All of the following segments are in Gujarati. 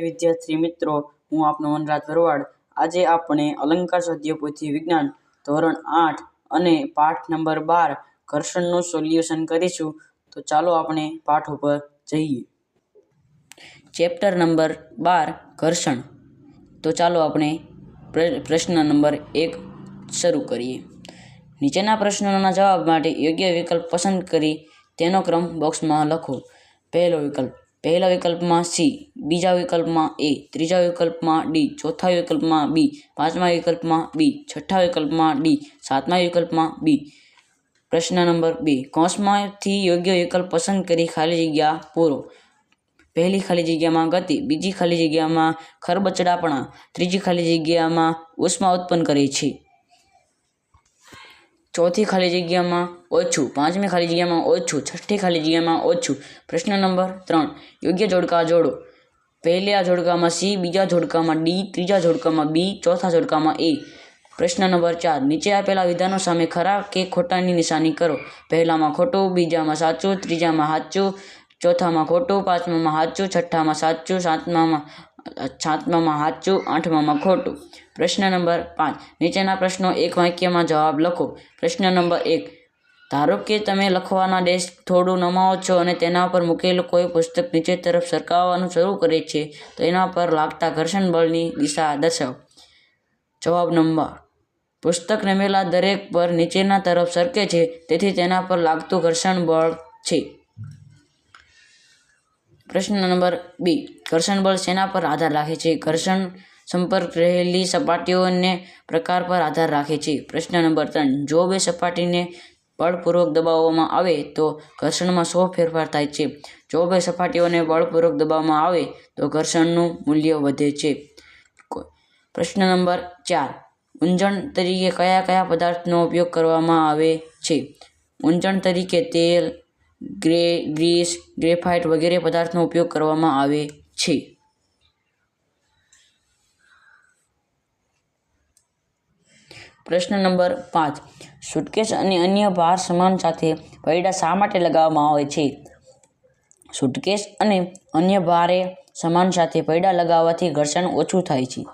વિદ્યાર્થી મિત્રો, હું આપનો વનરાજ ભરવાડ આજે આપણે અલંકાર સદ્યપોથી વિજ્ઞાન ધોરણ આઠ અને પાઠ નંબર બાર ઘર્ષણનું સોલ્યુશન કરીશું. તો ચાલો આપણે પાઠ ઉપર જઈએ. ચેપ્ટર નંબર બાર, ઘર્ષણ. તો ચાલો આપણે પ્ર- પ્રશ્ન નંબર એક શરૂ કરીએ. નીચેના પ્રશ્નોના જવાબ માટે યોગ્ય વિકલ્પ પસંદ કરી તેનો ક્રમ બોક્સમાં લખો. પહેલો વિકલ્પ પહેલા વિકલ્પમાં સી, બીજા વિકલ્પમાં એ, ત્રીજા વિકલ્પમાં ડી, ચોથા વિકલ્પમાં બી, પાંચમા વિકલ્પમાં બી, છઠ્ઠા વિકલ્પમાં ડી, સાતમા વિકલ્પમાં બી. પ્રશ્ન નંબર બે. કૌંસમાંથી યોગ્ય વિકલ્પ પસંદ કરી ખાલી જગ્યા પૂરો. પહેલી ખાલી જગ્યામાં ગતિ, બીજી ખાલી જગ્યામાં ખરબચડાપણા, ત્રીજી ખાલી જગ્યામાં ઉષ્મા ઉત્પન્ન કરે છે. ચોથી ખાલી જગ્યામાં ઓછું, પાંચમી ખાલી જગ્યામાં ઓછું, છઠ્ઠી ખાલી જગ્યામાં ઓછું. પ્રશ્ન નંબર ત્રણ, યોગ્ય જોડકા જોડો. પહેલા જોડકામાં સી, બીજા જોડકામાં ડી, ત્રીજા જોડકામાં બી, ચોથા જોડકામાં એ. પ્રશ્ન નંબર ચાર, નીચે આપેલા વિધાનો સામે ખરા કે ખોટાની નિશાની કરો? પહેલામાં ખોટું, બીજામાં સાચું, ત્રીજામાં સાચું, ચોથામાં ખોટું, પાંચમામાં સાચું, છઠ્ઠામાં સાચું, સાતમામાં સાતમામાં સાચું આઠમામાં ખોટું. પ્રશ્ન નંબર પાંચ. નીચેના પ્રશ્નો એક વાક્યમાં જવાબ લખો. પ્રશ્ન નંબર એક. ધારો કે તમે લખવાના ડેસ્ક થોડું નમાવો છો અને તેના પર મૂકેલું કોઈ પુસ્તક નીચે તરફ સરકાવવાનું શરૂ કરે છે, તો એના પર લાગતા ઘર્ષણ બળની દિશા દર્શાવો. જવાબ નંબર. પુસ્તક નમેલા દરેક પર નીચેના તરફ સરકે છે, તેથી તેના પર લાગતું ઘર્ષણ બળ છે. પ્રશ્ન નંબર બી. ઘર્ષણ બળ શેના પર આધાર રાખે છે? ઘર્ષણ સંપર્ક રહેલી સપાટીઓને પ્રકાર પર આધાર રાખે છે. પ્રશ્ન નંબર ત્રણ. જો બે સપાટીને બળપૂર્વક દબાવવામાં આવે, તો ઘર્ષણમાં સો ફેરફાર થાય છે? જો બે સપાટીઓને બળપૂર્વક દબાવવામાં આવે, તો ઘર્ષણનું મૂલ્ય વધે છે. પ્રશ્ન નંબર ચાર. ઊંજણ તરીકે કયા કયા પદાર્થનો ઉપયોગ કરવામાં આવે છે? ઊંજણ તરીકે તેલ ગ્રે, ગ્રીસ, ગ્રેફાઇટ વગેરે પદાર્થનો ઉપયોગ કરવામાં આવે છે. પ્રશ્ન નંબર પાંચ. સુટકેસ અને અન્ય ભાર સામાન સાથે પૈડા શા માટે લગાવવામાં આવે છે? સુટકેસ અને અન્ય ભારે સામાન સાથે પૈડા લગાવવાથી ઘર્ષણ ઓછું થાય છે.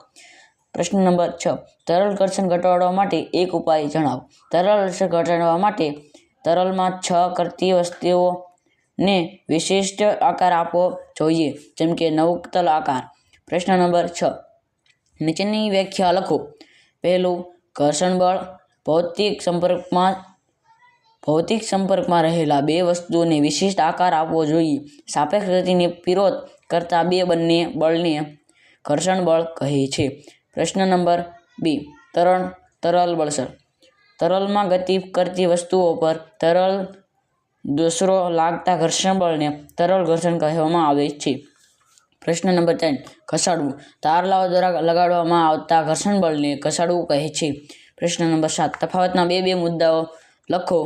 પ્રશ્ન નંબર છ. તરલ ઘર્ષણ ઘટાડવા માટે એક ઉપાય જણાવો. તરલ ઘર્ષણ ઘટાડવા માટે તરલમાં છ કરતી વસ્તુઓને વિશિષ્ટ આકાર આપવો જોઈએ, જેમ કે નવતલ આકાર. પ્રશ્ન નંબર છ. નીચેની વ્યાખ્યા લખો. પહેલું, ઘર્ષણ બળ ભૌતિક સંપર્કમાં ભૌતિક સંપર્કમાં રહેલા બે વસ્તુઓને વિશિષ્ટ આકાર આપવો જોઈએ. સાપેક્ષ ગતિને વિરોધ કરતા બે બંને બળને ઘર્ષણ બળ કહે છે. પ્રશ્ન નંબર બી. તરણ, તરલ બળસર તરલમાં ગતિ કરતી વસ્તુઓ પર તરલ દૂસરો લાગતા ઘર્ષણ બળને તરલ ઘર્ષણ કહેવામાં આવે છે. પ્રશ્ન નંબર ત્રણ, ઘસાડવું. તારલાઓ દ્વારા લગાડવામાં આવતા ઘર્ષણ બળને ઘસાડવું કહે છે. પ્રશ્ન નંબર સાત, તફાવતના બે બે મુદ્દાઓ લખો.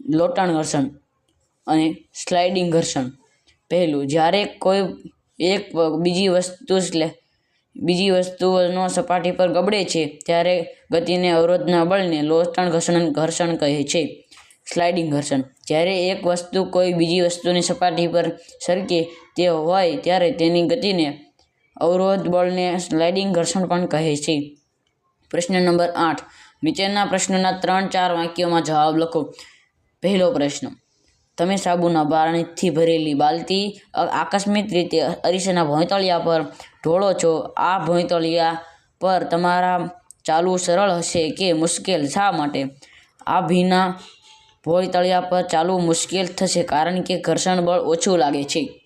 લોટાણ ઘર્ષણ અને સ્લાઇડિંગ ઘર્ષણ. પહેલું, જ્યારે કોઈ એક બીજી વસ્તુ બીજી વસ્તુઓનો સપાટી પર ગબડે છે, ત્યારે ગતિને અવરોધના બળને લોટાણ ઘર્ષણ ઘર્ષણ કહે છે સ્લાઇડિંગ ઘર્ષણ. જ્યારે એક વસ્તુ કોઈ બીજી વસ્તુની સપાટી પર સરકે તે હોય, ત્યારે તેની ગતિને અવરોધ બળને સ્લાઇડિંગ ઘર્ષણ પણ કહે છે. પ્રશ્ન નંબર આઠ. નીચેના પ્રશ્નોના ત્રણ ચાર વાક્યોમાં જવાબ લખો. પહેલો પ્રશ્ન. તમે સાબુના બારણીથી ભરેલી બાલટી આકસ્મિક રીતે અરીસાના ભોંયતળિયા પર ઢોળો છો. આ ભોંયતળિયા પર તમારા ચાલવું સરળ હશે કે મુશ્કેલ? શા માટે? આ ભીના ભોંયતળિયા પર ચાલવું મુશ્કેલ થશે કારણ કે ઘર્ષણ બળ ઓછું લાગે છે.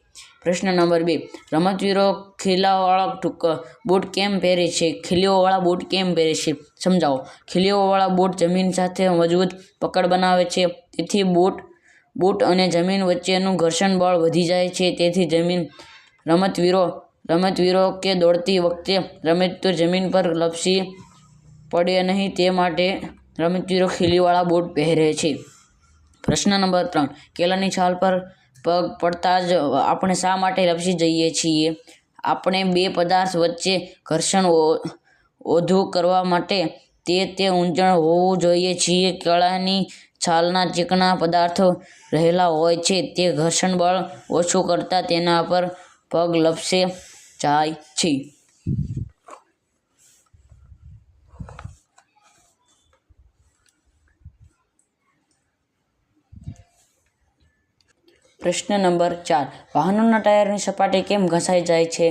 પ્રશ્ન નંબર બે. રમતવીરો ખીલાવાળા બૂટ કેમ પહેરે છે? ખીલીઓવાળા બૂટ કેમ પહેરે છે? સમજાવો. ખીલીઓવાળા બૂટ જમીન સાથે મજબૂત પકડ બનાવે છે. તેથી બૂટ બૂટ અને જમીન વચ્ચેનું ઘર્ષણ બળ વધી જાય છે. તેથી જમીન રમતવીરો રમતવીરો કે દોડતી વખતે રમતવીર જમીન પર લપસી પડે નહીં તે માટે રમતવીરો ખીલીવાળા બૂટ પહેરે છે. પ્રશ્ન નંબર ત્રણ. કેળાની છાલ પર પગ પડતા જ આપણે શા માટે લપસી જઈએ છીએ? આપણે બે પદાર્થ વચ્ચે ઘર્ષણ ઓધું કરવા માટે તે તે ઊંચણ હોવું જોઈએ છીએ. કેળાની છાલના ચીકણા પદાર્થો રહેલા હોય છે. તે ઘર્ષણ બળ ઓછું કરતાં તેના પર પગ લપસે જાય છે. પ્રશ્ન નંબર ચાર. વાહનોના ટાયરની સપાટી કેમ ઘસાઈ જાય છે?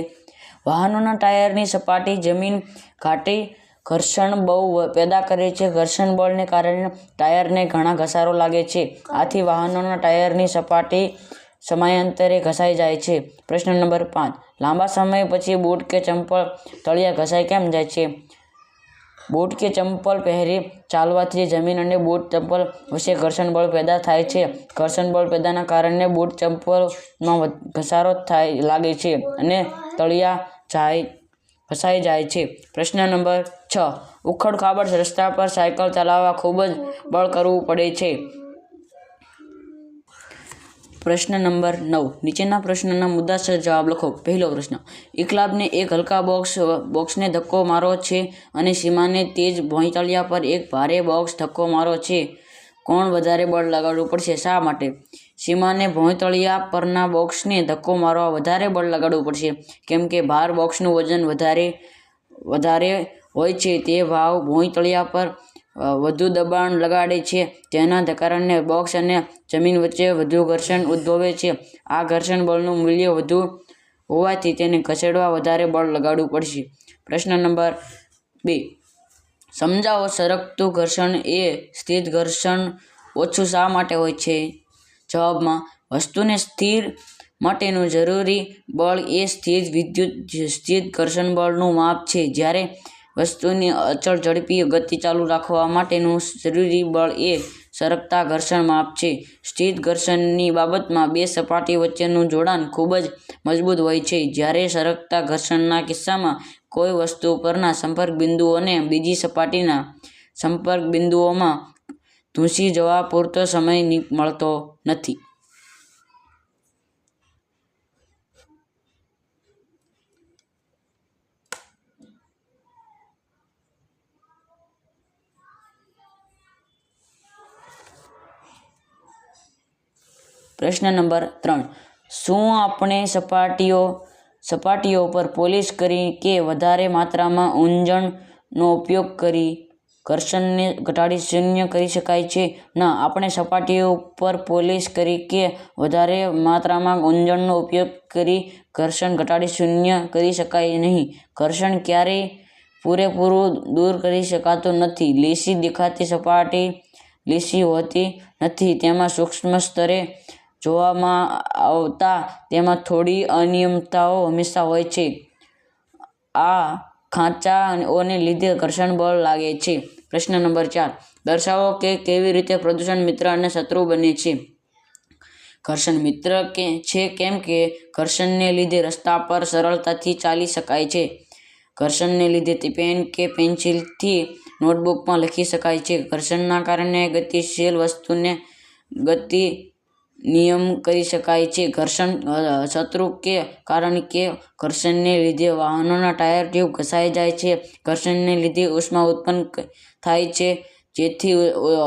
વાહનોના ટાયરની સપાટી જમીન ઘાટી ઘર્ષણ બહુ પેદા કરે છે. ઘર્ષણ બળને કારણે ટાયરને ઘણા ઘસારો લાગે છે. આથી વાહનોના ટાયરની સપાટી સમયાંતરે ઘસાઈ જાય છે. પ્રશ્ન નંબર પાંચ. લાંબા સમય પછી બૂટ કે ચંપલ તળિયા ઘસાઈ કેમ જાય છે? બૂટ કે ચંપલ પહેરી ચાલવાથી જમીન અને બૂટ ચંપલ વચ્ચે ઘર્ષણ બળ પેદા થાય છે. ઘર્ષણ બળ પેદાના કારણે બૂટ ચંપલમાં ઘસારો થાય, લાગે છે અને તળિયા જાય ફસાઈ જાય છે. પ્રશ્ન નંબર છ. ઉખડ ખાબડ રસ્તા પર સાયકલ ચલાવવા ખૂબ જ બળ કરવું પડે છે. પ્રશ્ન નંબર નવ. નીચેના પ્રશ્નના મુદ્દાસર જવાબ લખો. પહેલો પ્રશ્ન. ઇકલાબને એક હલકા બોક્સ બોક્સને ધક્કો મારો છે અને સીમાને તેજ ભોંયતળિયા પર એક ભારે બોક્સ ધક્કો મારો છે. કોણ વધારે બળ લગાડવું પડશે? શા માટે? સીમાને ભોંયતળિયા પરના બોક્સને ધક્કો મારવા વધારે બળ લગાડવું પડશે. કેમ કે ભાર બોક્સનું વજન વધારે વધારે હોય છે. તે ભાવ ભોંયતળિયા પર વધુ દબાણ લગાડે છે. તેના કારણે બોક્સ અને જમીન વચ્ચે વધુ ઘર્ષણ ઉદ્ભવે છે. આ ઘર્ષણ બળનું મૂલ્ય વધુ હોવાથી તેને ખસેડવા વધારે બળ લગાડવું પડશે. પ્રશ્ન નંબર બે. સમજાવો સરકતું ઘર્ષણ એ સ્થિર ઘર્ષણ ઓછું શા માટે હોય છે? જવાબમાં, વસ્તુને સ્થિર માટેનું જરૂરી બળ એ સ્થિર વિદ્યુત સ્થિર ઘર્ષણ બળનું માપ છે. જ્યારે વસ્તુની અચળ ઝડપી ગતિ ચાલુ રાખવા માટેનું જરૂરી બળ એ સરકતા ઘર્ષણ માપ છે સ્થિત ઘર્ષણની બાબતમાં બે સપાટી વચ્ચેનું જોડાણ ખૂબ જ મજબૂત હોય છે. જ્યારે સરકતા ઘર્ષણના કિસ્સામાં કોઈ વસ્તુ પરના સંપર્ક બિંદુઓને બીજી સપાટીના સંપર્ક બિંદુઓમાં ધૂસી જવા પૂરતો સમય મળતો નથી. પ્રશ્ન નંબર ત્રણ. શું આપણે સપાટીઓ સપાટીઓ પર પોલિશ કરી કે વધારે માત્રામાં ઊંજણનો ઉપયોગ કરી ઘર્ષણને ઘટાડી શૂન્ય કરી શકાય છે? ના, આપણે સપાટીઓ પર પોલિશ કરી કે વધારે માત્રામાં ઊંજણનો ઉપયોગ કરી ઘર્ષણ ઘટાડી શૂન્ય કરી શકાય નહીં. ઘર્ષણ ક્યારેય પૂરેપૂરું દૂર કરી શકાતું નથી. લીસી દેખાતી સપાટી લીસી હોતી નથી. તેમાં સૂક્ષ્મ સ્તરે જોવામાં આવતા તેમાં થોડી અનિયમિતતાઓ હંમેશા હોય છે. આ ખાંચાઓને લીધે ઘર્ષણ બળ લાગે છે. પ્રશ્ન નંબર ચાર. દર્શાવો કે કેવી રીતે પ્રદૂષણ મિત્ર અને શત્રુ બને છે. ઘર્ષણ મિત્ર કે છે કેમ કે ઘર્ષણને લીધે રસ્તા પર સરળતાથી ચાલી શકાય છે. ઘર્ષણને લીધે તે પેન કે પેન્સિલથી નોટબુકમાં લખી શકાય છે. ઘર્ષણના કારણે ગતિશીલ વસ્તુને ગતિ નિયમ કરી શકાય છે. ઘર્ષણ શત્રુ કે કારણ કે ઘર્ષણને લીધે વાહનોના ટાયર ટ્યુબ ઘસાઈ જાય છે. ઘર્ષણને લીધે ઉષ્મા ઉત્પન્ન થાય છે. જેથી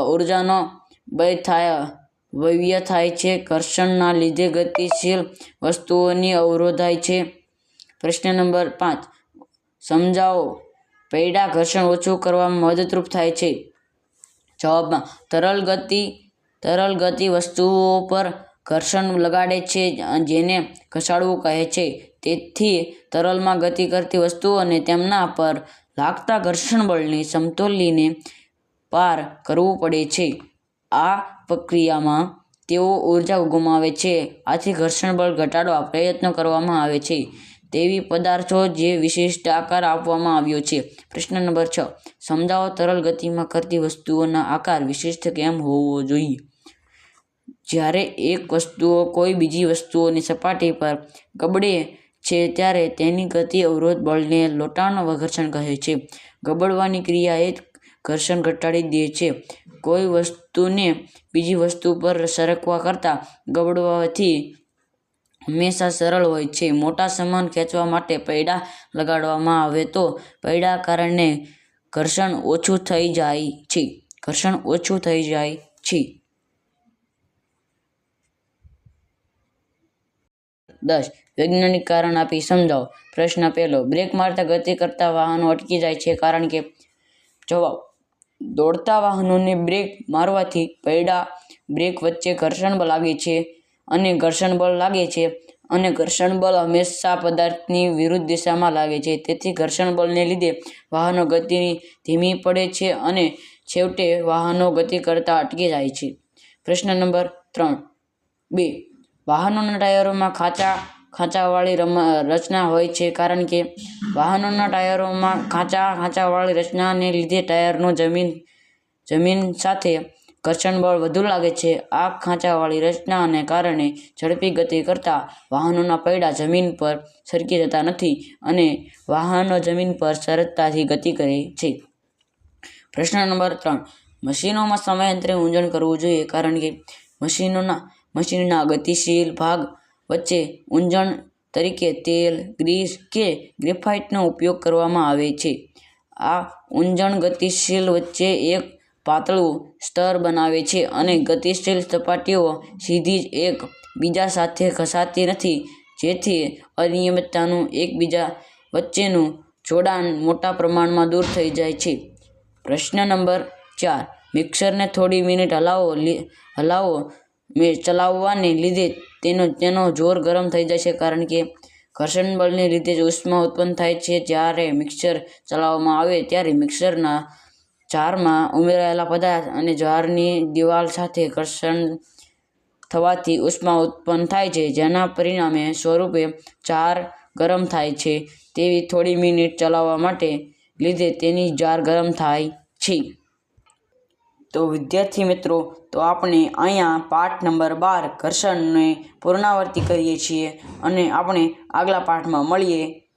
ઉર્જાનો ભય થાય વ્યય થાય છે. ઘર્ષણના લીધે ગતિશીલ વસ્તુઓની અવરોધાય છે. પ્રશ્ન નંબર પાંચ. સમજાવો. પૈડા ઘર્ષણ ઓછું કરવામાં મદદરૂપ થાય છે. જવાબમાં, તરલ ગતિ તરલ ગતિ વસ્તુઓ પર ઘર્ષણ લગાડે છે, જેને ઘસાડવું કહે છે. તેથી તરલમાં ગતિ કરતી વસ્તુઓને તેમના પર લાગતા ઘર્ષણ બળને સમતોલીને પાર કરવું પડે છે. આ પ્રક્રિયામાં તેઓ ઊર્જા ગુમાવે છે. આથી ઘર્ષણ બળ ઘટાડવા પ્રયત્નો કરવામાં આવે છે. તેવી પદાર્થો જે વિશિષ્ટ આકાર આપવામાં આવ્યો છે. પ્રશ્ન નંબર છ. સમજાવો તરલ ગતિમાં કરતી વસ્તુઓના આકાર વિશિષ્ટ કેમ હોવો જોઈએ? જ્યારે એક વસ્તુઓ કોઈ બીજી વસ્તુઓની સપાટી પર ગબડે છે, ત્યારે તેની ગતિ અવરોધ બળને લોટાનો ઘર્ષણ કહે છે. ગબડવાની ક્રિયા એ ઘર્ષણ ઘટાડી દે છે. કોઈ વસ્તુને બીજી વસ્તુ પર સરકવા કરતાં ગબડવાથી હંમેશા સરળ હોય છે. મોટા સામાન ખેંચવા માટે પૈડા લગાડવામાં આવે તો પૈડા કારણે ઘર્ષણ ઓછું થઈ જાય છે. ઘર્ષણ ઓછું થઈ જાય છે. દસ. વૈજ્ઞાનિક કારણ આપી સમજાવો. પ્રશ્ન પહેલો. બ્રેક મારતા ગતિ કરતા વાહનો અટકી જાય છે કારણ કે જવાબ. દોડતા વાહનોને બ્રેક મારવાથી પૈડા બ્રેક વચ્ચે ઘર્ષણ લાગે છે. અને ઘર્ષણ બળ લાગે છે. અને ઘર્ષણ બળ હંમેશા પદાર્થની વિરુદ્ધ દિશામાં લાગે છે. તેથી ઘર્ષણ બળને લીધે વાહનો ગતિ ધીમી પડે છે અને છેવટે વાહનો ગતિ કરતા અટકી જાય છે. પ્રશ્ન નંબર ત્રણ. બે. વાહનોના ટાયરોમાં ખાંચા, ખાંચાવાળી રચના હોય છે કારણ કે વાહનોના ટાયરોમાં ખાંચા, ખાંચાવાળી રચનાને લીધે ટાયરનો જમીન જમીન સાથે ઘર્ષણ બળ વધુ લાગે છે. આ ખાંચાવાળી રચનાને કારણે ઝડપી ગતિ કરતાં વાહનોના પૈડા જમીન પર સરકી જતા નથી અને વાહનો જમીન પર સરળતાથી ગતિ કરે છે. પ્રશ્ન નંબર ત્રણ. મશીનોમાં સમયાંતરે ઊંજણ કરવું જોઈએ કારણ કે મશીનોના મશીનના ગતિશીલ ભાગ વચ્ચે ઊંજણ તરીકે તેલ, ગ્રીસ કે ગ્રેફાઇટનો ઉપયોગ કરવામાં આવે છે. આ ઊંજણ ગતિશીલ વચ્ચે એક પાતળું સ્તર બનાવે છે અને ગતિશીલ સપાટીઓ સીધી જ એક બીજા સાથે ઘસાતી નથી, જેથી અનિયમિતતાનું એકબીજા વચ્ચેનું જોડાણ મોટા પ્રમાણમાં દૂર થઈ જાય છે. પ્રશ્ન નંબર ચાર. મિક્સરને થોડી મિનિટ હલાવો હલાવો મેં, ચલાવવાને લીધે તેનો તેનો જોર ગરમ થઈ જાય છે કારણ કે ઘર્ષણ બળને લીધે જ ઉષ્મા ઉત્પન્ન થાય છે. જ્યારે મિક્સર ચલાવવામાં આવે ત્યારે મિક્સરના જારમાં ઉમેરાયેલા પદાર્થ અને જારની દિવાલ સાથે ઘર્ષણ થવાથી ઉષ્મા ઉત્પન્ન થાય છે, જેના પરિણામે સ્વરૂપે જાર ગરમ થાય છે. તેવી થોડી મિનિટ ચલાવવા માટે લીધે તેની જાર ગરમ થાય છે. તો વિદ્યાર્થી મિત્રો, તો આપણે અહીંયા પાઠ નંબર બાર ઘર્ષણને પૂર્ણાવર્તી કરીએ છીએ અને આપણે આગલા પાઠમાં મળીએ.